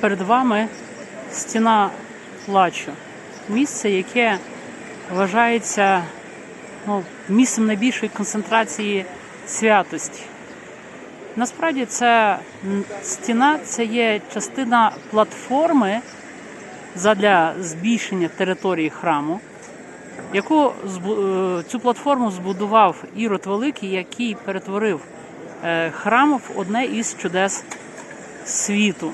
перед вами стіна плачу. Місце, яке вважається ну, місцем найбільшої концентрації святості. Насправді ця стіна це є частина платформи задля збільшення території храму, яку е, цю платформу збудував Ірод Великий, який перетворив е, храм в одне із чудес світу.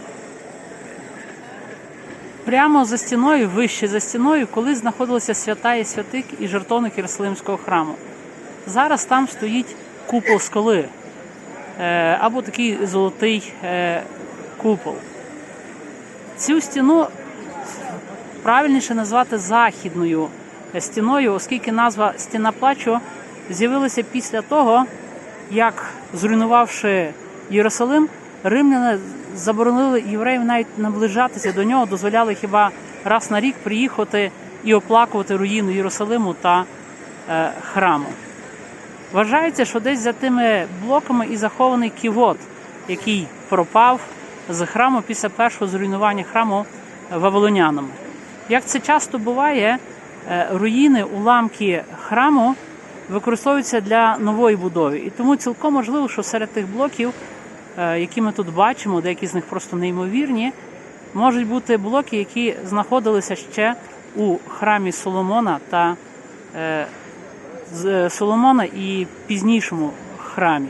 Прямо за стіною, вище за стіною, колись знаходилася свята і святик і жертовник Єрусалимського храму. Зараз там стоїть купол скали е, або такий золотий е, купол. Цю стіну правильніше назвати західною стіною, оскільки назва стіна плачу з'явилася після того, як зруйнувавши Єрусалим, римляни заборонили євреїв навіть наближатися до нього, дозволяли хіба раз на рік приїхати і оплакувати руїну Єрусалиму та е, храму. Вважається, що десь за тими блоками і захований ківот, який пропав з храму після першого зруйнування храму вавилонянами. Як це часто буває, е, руїни, уламки храму використовуються для нової будови. І тому цілком можливо, що серед тих блоків, які ми тут бачимо, деякі з них просто неймовірні, можуть бути блоки, які знаходилися ще у храмі Соломона та е, Соломона і пізнішому храмі.